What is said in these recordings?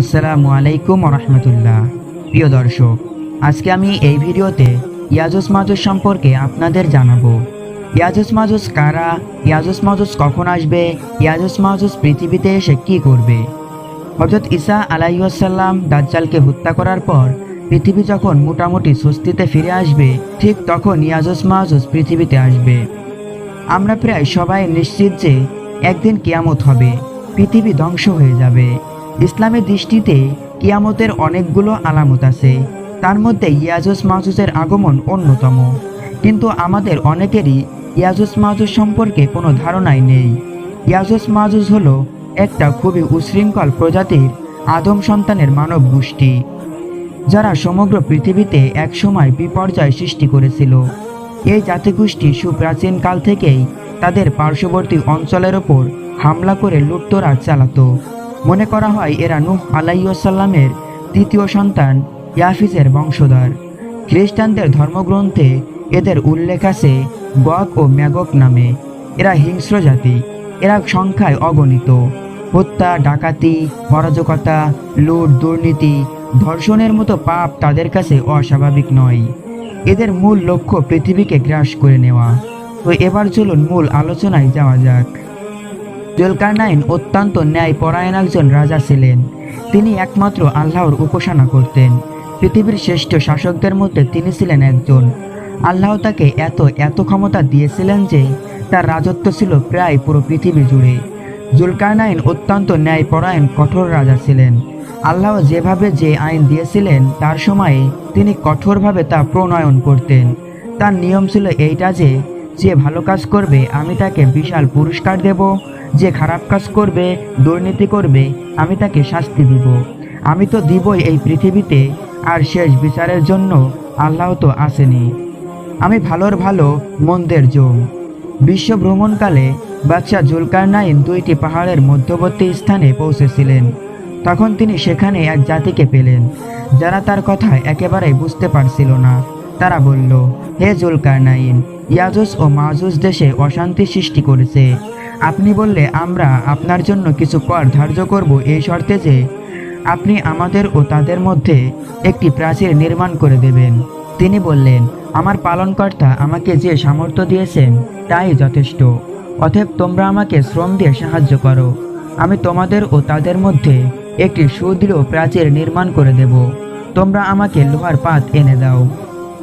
আসসালামু আলাইকুম রহমতুল্লাহ প্রিয় দর্শক, আজকে আমি এই ভিডিওতে ইয়াজুস মাজুস সম্পর্কে আপনাদের জানাব। ইয়াজুস মাজুস কারা? ইয়াজুস মাজুস কখন আসবে? ইয়াজুস মাজুস পৃথিবীতে এসে কি করবে? হজরত ইসা আলাইসাল্লাম দাজ্জালকে হত্যা করার পর পৃথিবী যখন মোটামুটি স্বস্তিতে ফিরে আসবে, ঠিক তখন ইয়াজুস মাজুস পৃথিবীতে আসবে। আমরা প্রায় সবাই নিশ্চিত যে একদিন কিয়ামত হবে, পৃথিবী ধ্বংস হয়ে যাবে। ইসলামের দৃষ্টিতে কিয়ামতের অনেকগুলো আলামত আছে। তার মধ্যে ইয়াজুস মাহুজের আগমন অন্যতম। কিন্তু আমাদের অনেকেরই ইয়াজুস মাহুজ সম্পর্কে কোনো ধারণাই নেই। ইয়াজুস মাহুজ হলো একটা খুবই উশৃঙ্খল প্রজাতির আদম সন্তানের মানব গোষ্ঠী, যারা সমগ্র পৃথিবীতে একসময় বিপর্যয় সৃষ্টি করেছিল। এই জাতিগোষ্ঠী সুপ্রাচীন কাল থেকেই তাদের পার্শ্ববর্তী অঞ্চলের ওপর হামলা করে লুটতরাজ চালাতো। মনে করা হয় এরা নূহ আলাইসাল্লামের তৃতীয় সন্তান, ইয়াফিজের বংশধর। খ্রিস্টানদের ধর্মগ্রন্থে এদের উল্লেখ আছে গক ও ম্যাগক নামে। এরা হিংস্র জাতি, এরা সংখ্যায় অগণিত। হত্যা, ডাকাতি, অরাজকতা, লুট, দুর্নীতি, ধর্ষণের মতো পাপ তাদের কাছে অস্বাভাবিক নয়। এদের মূল লক্ষ্য পৃথিবীকে গ্রাস করে নেওয়া। তো এবার চলুন মূল আলোচনায় যাওয়া যাক। জুলকারনাইন অত্যন্ত ন্যায় পরায়ণ একজন রাজা ছিলেন। তিনি একমাত্র আল্লাহর উপাসনা করতেন। পৃথিবীর শ্রেষ্ঠ শাসকদের মধ্যে তিনি ছিলেন একজন। আল্লাহ তাকে এত এত ক্ষমতা দিয়েছিলেন যে তার রাজত্ব ছিল প্রায় পুরো পৃথিবী জুড়ে। জুলকারনাইন অত্যন্ত ন্যায় পরায়ণ কঠোর রাজা ছিলেন। আল্লাহ যেভাবে যে আইন দিয়েছিলেন, তার সময়ে তিনি কঠোরভাবে তা প্রণয়ন করতেন। তার নিয়ম ছিল এইটা যে যে ভালো কাজ করবে, আমি তাকে বিশাল পুরস্কার দেব যে খারাপ কাজ করবে, দুর্নীতি করবে, আমি তাকে শাস্তি দিব। আমি তো দিবই এই পৃথিবীতে, আর শেষ বিচারের জন্য আল্লাহ তো আসেনি। আমি ভালোর ভালো, মন্দের জম। বিশ্ব ভ্রমণকালে বাদশাহ জুলকারনাইন দুইটি পাহাড়ের মধ্যবর্তী স্থানে পৌঁছেছিলেন। তখন তিনি সেখানে এক জাতিকে পেলেন, যারা তার কথা একেবারেই বুঝতে পারছিল না। তারা বলল, হে জুলকারনাইন, ইয়াজুস ও মাজুস দেশে অশান্তি সৃষ্টি করেছে। আপনি বললে, আমরা আপনার জন্য কিছু কর ধার্য করব এই শর্তে যে, আপনি আমাদের ও তাদের মধ্যে একটি প্রাচীর নির্মাণ করে দেবেন। তিনি বললেন, আমার পালনকর্তা আমাকে যে সামর্থ্য দিয়েছেন, তাই যথেষ্ট। অতএব তোমরা আমাকে শ্রম দিয়ে সাহায্য করো। আমি তোমাদের ও তাদের মধ্যে একটি সুদৃঢ় প্রাচীর নির্মাণ করে দেব। তোমরা আমাকে লোহার পাত এনে দাও।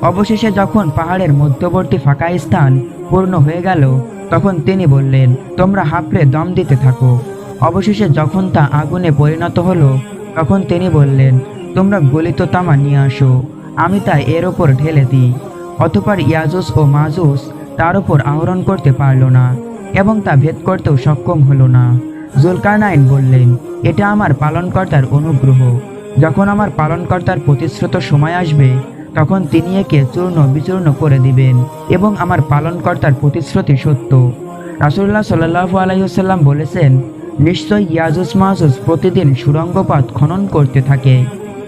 অবশেষে যখন পাহাড়ের মধ্যবর্তী ফাঁকা স্থান পূর্ণ হয়ে গেল তখন তিনি বললেন, তোমরা হাঁপড়ে দম দিতে থাকো। অবশেষে যখন তা আগুনে পরিণত হলো, তখন তিনি বললেন, তোমরা গলিত তামা নিয়ে আসো, আমি তা এর ওপর ঢেলে দিই। অতপর ইয়াজুস ও মাজুস তার ওপর আহরণ করতে পারল না এবং তা ভেদ করতেও সক্ষম হলো না। জুলকারনাইন বললেন, এটা আমার পালনকর্তার অনুগ্রহ। যখন আমার পালনকর্তার প্রতিশ্রুত সময় আসবে তখন তিনি একে চূর্ণ বিচূর্ণ করে দিবেন এবং আমার পালনকর্তার প্রতিশ্রুতি সত্য। রাসুল্লাহ সাল্লাহু আলাইসাল্লাম বলেছেন, নিশ্চয় ইয়াজুস মাহুস প্রতিদিন সুরঙ্গপথ খনন করতে থাকে।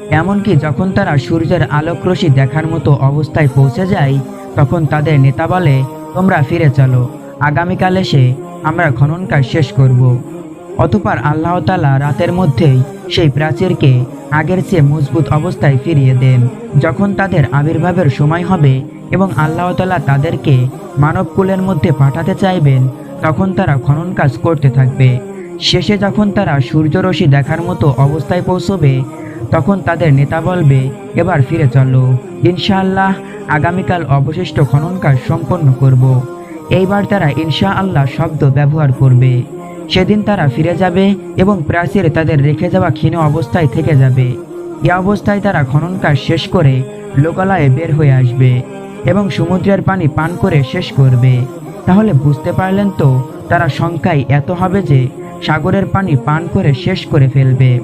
এমনকি যখন তারা সূর্যের আলোকরশ্মি দেখার মতো অবস্থায় পৌঁছে যায়, তখন তাদের নেতা বলে, তোমরা ফিরে চলো, আগামীকাল এসে আমরা খনন কাজ শেষ করব। অতপর আল্লাহতালা রাতের মধ্যেই সেই প্রাচীরকে আগের চেয়ে মজবুত অবস্থায় ফিরিয়ে দেন। যখন তাদের আবির্ভাবের সময় হবে এবং আল্লাহ তালা তাদেরকে মানবকুলের মধ্যে পাঠাতে চাইবেন, তখন তারা খনন কাজ করতে থাকবে। শেষে যখন তারা সূর্যরশ্মি দেখার মতো অবস্থায় পৌঁছবে, তখন তাদের নেতা বলবে, এবার ফিরে চলো। ইনশাআল্লাহ আগামীকাল অবশিষ্ট খনন কাজ সম্পন্ন করব। এইবার তারা ইনশা আল্লাহ শব্দ ব্যবহার করবে। সেদিন তারা ফিরে যাবে এবং প্রাচীর তাদের রেখে যাওয়া ক্ষীণ অবস্থায় থেকে যাবে। এ অবস্থায় তারা খনন কাজ শেষ করে লোকালয়ে বের হয়ে আসবে এবং সমুদ্রের পানি পান করে শেষ করবে। তাহলে বুঝতে পারলেন তো, তারা সংখ্যায় এত হবে যে সাগরের পানি পান করে শেষ করে ফেলবে।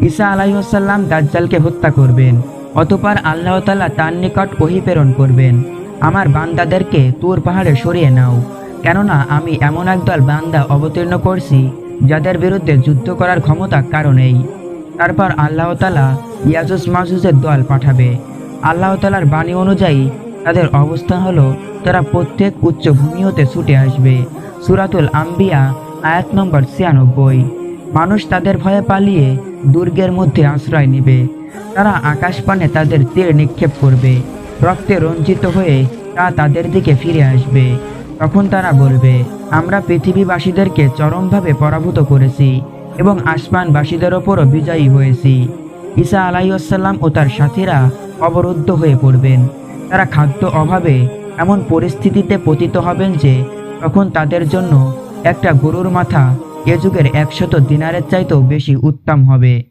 ঈসা আলাইসাল্লাম দাজ্জালকে হত্যা করবেন, অতপর আল্লাহ তালা তার নিকট ওহি প্রেরণ করবেন। আমার বান্দাদেরকে তুর পাহাড়ে সরিয়ে নাও। কেননা আমি এমন একদল বান্দা অবতীর্ণ করছি, যাদের বিরুদ্ধে যুদ্ধ করার ক্ষমতা কারণেই তারপর আল্লাহ তালা ইয়াজুস মাজুজের দল পাঠাবে। আল্লাহ তালার বাণী অনুযায়ী তাদের অবস্থা হলো, তারা প্রত্যেক উচ্চ ভূমি হতে ছুটে আসবে। সুরাতুল আম্বিয়া, আয়াত নম্বর ছিয়ানব্বই। মানুষ তাদের ভয়ে পালিয়ে দুর্গের মধ্যে আশ্রয় নেবে। তারা আকাশপানে তাদের তীর নিক্ষেপ করবে। রক্তে রঞ্জিত হয়ে তা তাদের দিকে ফিরে আসবে। তখন তারা বলবে, আমরা পৃথিবীবাসীদেরকে চরমভাবে পরাভূত করেছি এবং আসমানবাসীদের ওপরও বিজয়ী হয়েছি। ঈসা আলাইসাল্লাম ও তার সাথীরা অবরুদ্ধ হয়ে পড়বেন। তারা খাদ্য অভাবে এমন পরিস্থিতিতে পতিত হবেন যে, তখন তাদের জন্য একটা গরুর মাথা এ যুগের একশত দিনারের চাইতেও বেশি উত্তম হবে।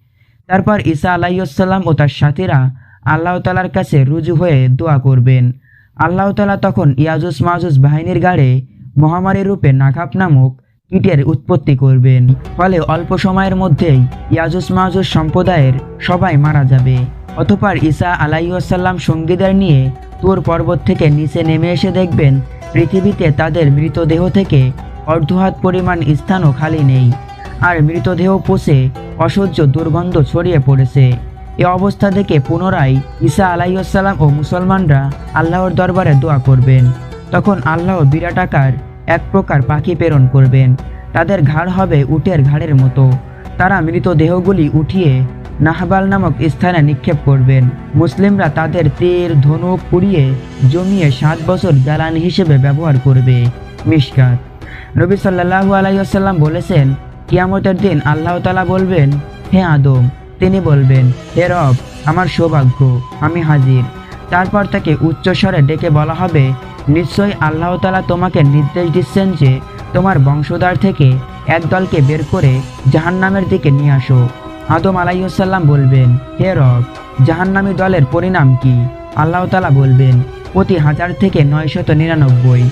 তারপর ঈসা আলাইসাল্লাম ও তার সাথীরা আল্লাহ তালার কাছে রুজু হয়ে দোয়া করবেন। আল্লাহ তালা তখন ইয়াজুস মাজুস বাহিনীর গাড়ে মহামারী রূপে নাকাপ নামক কীটের উৎপত্তি করবেন। ফলে অল্প সময়ের মধ্যেই ইয়াজুস মাজুস সম্প্রদায়ের সবাই মারা যাবে। অতপর ঈসা আলাইসাল্লাম সঙ্গীদের নিয়ে তুর পর্বত থেকে নিচে নেমে এসে দেখবেন, পৃথিবীতে তাদের মৃতদেহ থেকে অর্ধহাত পরিমাণ স্থানও খালি নেই। আর মৃতদেহ পচে অসহ্য দুর্গন্ধ ছড়িয়ে পড়েছে। এ অবস্থা দেখে পুনরায় ঈসা আলাইসাল্লাম ও মুসলমানরা আল্লাহর দরবারে দোয়া করবেন। তখন আল্লাহ বিরাট আকার, এক প্রকার পাখি প্রেরণ করবেন। তাদের ঘাড় হবে উটের ঘাড়ের মতো। তারা মৃতদেহগুলি উঠিয়ে নাহবাল নামক স্থানে নিক্ষেপ করবেন। মুসলিমরা তাদের তীর ধনুক পুড়িয়ে জমিয়ে সাত বছর জ্বালানি হিসেবে ব্যবহার করবে। মিশকাত। নবী সাল্লাহু আলাইসাল্লাম বলেছেন, কিয়ামতের দিন আল্লাহ তালা বলবেন, হে আদম তিনি বলবেন হে রব, আমার সৌভাগ্য, আমি হাজির। তারপর তাকে উচ্চস্বরে ডেকে বলা হবে, নিশ্চয়ই আল্লাহ তালা তোমাকে নির্দেশ দিচ্ছেন যে তোমার বংশধার থেকে এক দলকে বের করে জাহান্নামের দিকে নিয়ে আসো। আদম আলাইসাল্লাম বলবেন, হে রব, জাহান্নামী দলের পরিণাম কি? আল্লাহ তালা বলবেন, প্রতি হাজার থেকে নয়শত নিরানব্বই।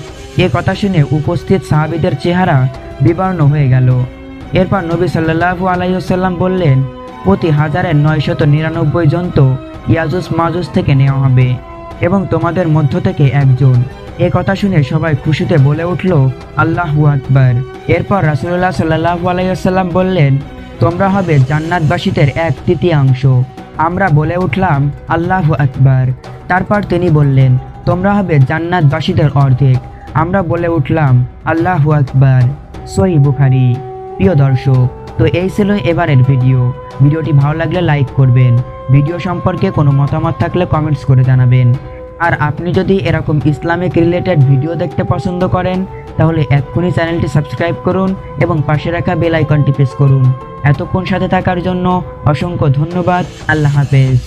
এ কথা শুনে উপস্থিত সাহাবিদের চেহারা বিবর্ণ হয়ে গেল। এরপর নবী সাল্লাহু আলাইসাল্লাম বললেন প্রতি হাজারের নয়শত নিরানব্বই জন তো ইয়াজুস মাজুস থেকে নেওয়া হবে এবং তোমাদের মধ্য থেকে একজন। এ কথা শুনে সবাই খুশিতে বলে উঠল, আল্লাহু আকবার। এরপর রাসুল্লাহ সাল্লাহু আলাইসাল্লাম বললেন, তোমরা হবে জান্নাতবাসীদের এক তৃতীয়াংশ। আমরা বলে উঠলাম, আল্লাহ আকবার। তারপর তিনি বললেন, তোমরা হবে জান্নাতবাসীদের অর্ধেক। আমরা বলে উঠলাম, আল্লাহু আকবার। সই বুখারি। প্রিয় দর্শক তো এই ছিল এবারের ভিডিও ভিডিওটি ভালো লাগলে লাইক করবেন। ভিডিও সম্পর্কে কোনো মতামত থাকলে কমেন্টস করে জানাবেন। আর আপনি যদি এরকম ইসলামিক রিলেটেড ভিডিও দেখতে পছন্দ করেন, তাহলে এক্ষুনি চ্যানেলটি সাবস্ক্রাইব করুন এবং পাশে রাখা বেল আইকনটি প্রেস করুন। এতক্ষণ সাথে থাকার জন্য অসংখ্য ধন্যবাদ। আল্লাহ হাফেজ।